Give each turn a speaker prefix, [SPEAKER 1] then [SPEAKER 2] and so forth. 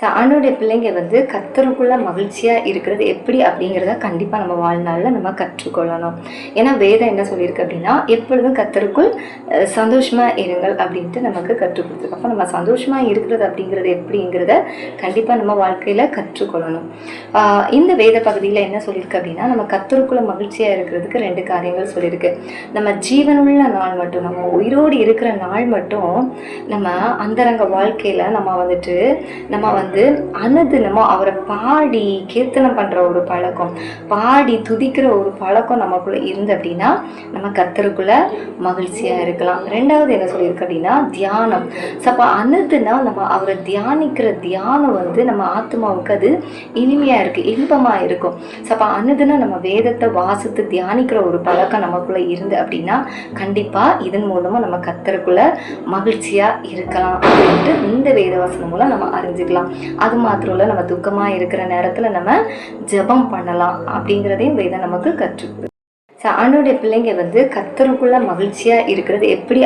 [SPEAKER 1] So ஆண்டோடைய பிள்ளைங்க வந்து கத்தருக்குள்ள மகிழ்ச்சியாக இருக்கிறது எப்படி அப்படிங்கிறத கண்டிப்பாக நம்ம வாழ்நாளில் நம்ம கற்றுக்கொள்ளணும். ஏன்னா வேதம் என்ன சொல்லியிருக்கு அப்படின்னா எப்பொழுதும் கத்தருக்குள் சந்தோஷமாக இருங்கள் அப்படின்ட்டு நமக்கு கற்றுக் கொடுத்துருக்கு. அப்போ நம்ம சந்தோஷமாக இருக்கிறது அப்படிங்கிறது எப்படிங்கிறத கண்டிப்பாக நம்ம வாழ்க்கையில் கற்றுக்கொள்ளணும். இந்த வேத பகுதியில் என்ன சொல்லியிருக்கு அப்படின்னா நம்ம கத்தருக்குள்ள மகிழ்ச்சியாக இருக்கிறதுக்கு ரெண்டு காரியங்கள் சொல்லியிருக்கு. நம்ம ஜீவனுள்ள நாள் மட்டும் நம்ம உயிரோடு இருக்கிற நாள் மட்டும் நம்ம அந்தரங்க வாழ்க்கையில் நம்ம வந்துட்டு நம்ம வந்து வந்து அனுதினமும் அவரை பாடி கீர்த்தனம் பண்ணுற ஒரு பழக்கம் பாடி துதிக்கிற ஒரு பழக்கம் நமக்குள்ளே இருந்து அப்படின்னா நம்ம கத்தருக்குள்ள மகிழ்ச்சியாக இருக்கலாம். ரெண்டாவது என்ன சொல்லியிருக்கு அப்படின்னா தியானம். ஸோ அப்போ அனுதினம் நம்ம அவரை தியானிக்கிற தியானம் வந்து நம்ம ஆத்மாவுக்கு அது இனிமையாக இருக்குது இன்பமாக இருக்கும். ஸோ அப்போ அனுதினம் நம்ம வேதத்தை வாசித்து தியானிக்கிற ஒரு பழக்கம் நமக்குள்ளே இருந்து அப்படின்னா கண்டிப்பாக இதன் மூலமாக நம்ம கத்தருக்குள்ள மகிழ்ச்சியாக இருக்கலாம். அப்படின்ட்டு இந்த வேத வசனம் மூலம் நம்ம அறிஞ்சுக்கலாம். அது மாத்திரம் இல்லை நம்ம துக்கமாக இருக்கிற நேரத்தில் நம்ம ஜெபம் பண்ணலாம் அப்படிங்கிறதையும் வேதம் நமக்கு கற்றுக் ஸோ ஆண்டோடைய பிள்ளைங்க வந்து கத்தருக்குள்ள மகிழ்ச்சியாக இருக்கிறது எப்படி